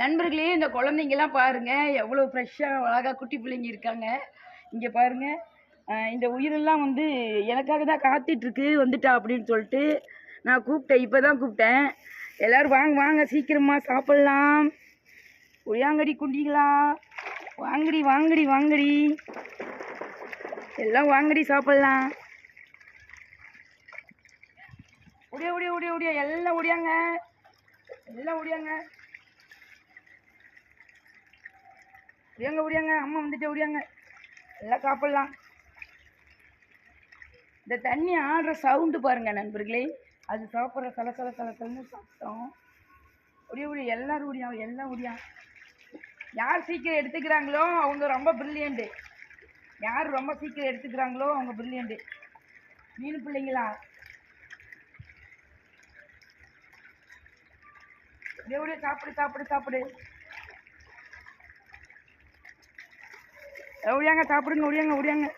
நண்பர்களே இந்த குழந்தைங்கலாம் பாருங்கள் எவ்வளோ ஃப்ரெஷ்ஷாக அழகாக குட்டி பிள்ளைங்க இருக்காங்க. இங்கே பாருங்கள் இந்த உயிரெல்லாம் வந்து எனக்காக தான் காத்துட்ருக்கு வந்துட்டா அப்படின்னு சொல்லிட்டு நான் கூப்பிட்டேன். இப்போ தான் கூப்பிட்டேன். எல்லோரும் வாங்க வாங்க. சீக்கிரமாக சாப்பிட்லாம். உயாங்கடி குண்டிங்களா வாங்கடி வாங்கடி வாங்கடி. எல்லாம் வாங்கடி சாப்பிட்லாம். ஒடியா ஒடியா ஒடியா ஒடியா எல்லாம் ஒடியாங்க எல்லாம் ஒடியாங்க ஒடியாங்க ஒடியாங்க அம்மா வந்துட்டு ஒடியாங்க எல்லாம் சாப்பிட்லாம். இந்த தண்ணி ஆடுற சவுண்டு பாருங்க நண்பர்களே. அது சாப்பிட்ற சல சல சல சலன்னு சாப்பிட்டோம் ஒடியா ஒடியா எல்லாரும் ஒடியா எல்லாம் ஒடியா யார் சீக்கிரம் எடுத்துக்கிறாங்களோ அவங்க ரொம்ப பிரில்லியண்ட்டு யார் ரொம்ப சீக்கிரம் எடுத்துக்கிறாங்களோ அவங்க பிரில்லியண்ட்டு மீன் பிள்ளைங்களா? ஒடியா சாப்பிடு சாப்பிடு சாப்பிடு. ஒடியாங்க சாப்பிடுங்க ஒடியாங்க ஒடியாங்க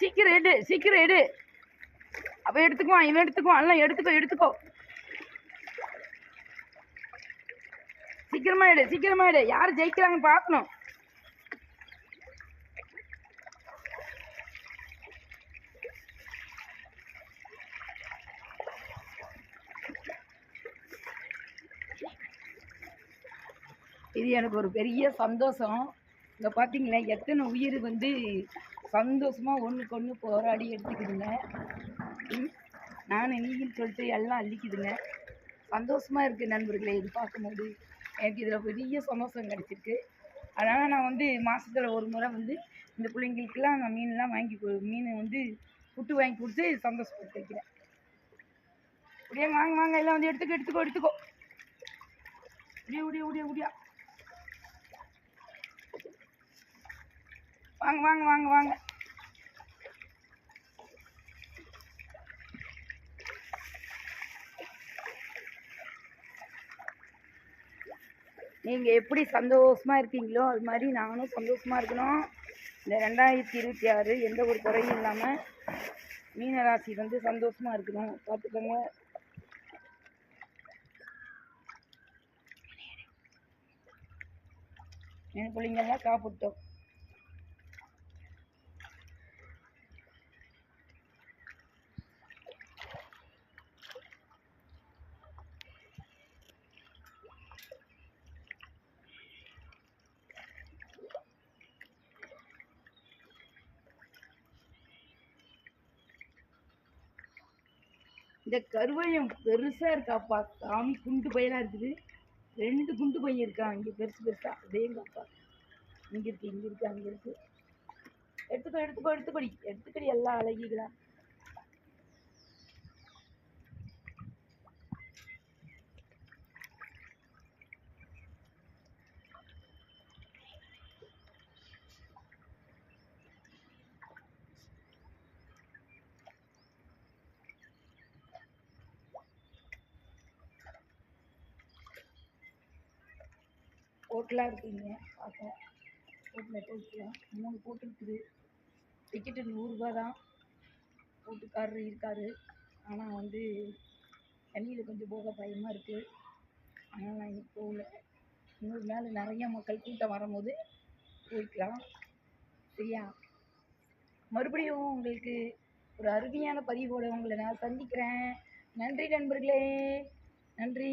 சீக்கிரம் எடு சீக்கிரம் எடு. அவன் எடுத்துக்குவான் இவன் எடுத்துக்குவான். எல்லாம் எடுத்துக்கோ எடுத்துக்கோ. சீக்கிரமா எடு சீக்கிரமா எடு. யார் ஜெயிக்கிறாங்க பார்க்கணும். இது எனக்கு ஒரு பெரிய சந்தோஷம். இங்கே பார்த்தீங்களா எத்தனை உயிர் வந்து சந்தோஷமாக ஒன்றுக்கு ஒன்று போராடி எடுத்துக்குதுங்க. ம், நானும் நீங்கன்னு சொல்லிட்டு எல்லாம் அள்ளிக்குதுங்க. சந்தோஷமாக இருக்குது நண்பர்களே இது பார்க்கும்போது. எனக்கு இதில் பெரிய சந்தோஷம் கிடச்சிருக்கு. அதனால் நான் வந்து மாதத்துல ஒரு முறை வந்து இந்த பிள்ளைங்களுக்கெல்லாம் நான் மீன்லாம் வாங்கி மீன் வந்து புட்டு வாங்கி கொடுத்து சந்தோஷப்படுத்தி வைக்கிறேன் அப்படியே வாங்க வாங்க எல்லாம் வந்து எடுத்துக்கோ எடுத்துக்கோ எடுத்துக்கோ. உடியா உடைய உடைய உடியா வாங்க வாங்க வாங்க வாங்க. நீங்கள் எப்படி சந்தோஷமாக இருக்கீங்களோ அது மாதிரி நானும் சந்தோஷமாக இருக்கணும். இந்த ரெண்டாயிரத்தி இருபத்தி ஆறு எந்த ஒரு குறையும் இல்லாமல் மீனராசி வந்து சந்தோஷமாக இருக்கணும். பார்த்துக்கோங்க. என் பிள்ளைங்கெல்லாம் சாப்பிட்டோம். இந்த கருவழியம் பெருசாக இருக்காப்பா. சாமி குண்டு பையனாக இருக்குது. ரெண்டு குண்டு பையன் இருக்கான். இங்கே பெருசு பெருசா. அதேங்கப்பா இங்கே இருக்கு இங்கே இருக்கு அங்கே இருக்கு. எடுத்துக்கோ எடுத்துக்கோ எடுத்துக்கொடி எடுத்துக்கடி எல்லா அழகிகளா. போட்டெலாம் இருக்குங்க. பார்த்தேன் போட்டில் போட்டுக்கலாம் மூணு போட்டு இருக்குது டிக்கெட்டு நூறுரூபா தான் போட்டுக்காரரு இருக்கார். ஆனால் வந்து தண்ணியில் கொஞ்சம் போக பயமாக இருக்குது அதனால் நான் இன்னைக்கு போகல. இன்னொரு நாள் நிறைய மக்கள் கூட்டம் வரும்போது போய்க்கலாம். சரியா? மறுபடியும் உங்களுக்கு ஒரு அருமையான பதிவோட உங்களை நான் சந்திக்கிறேன். நன்றி நண்பர்களே. நன்றி.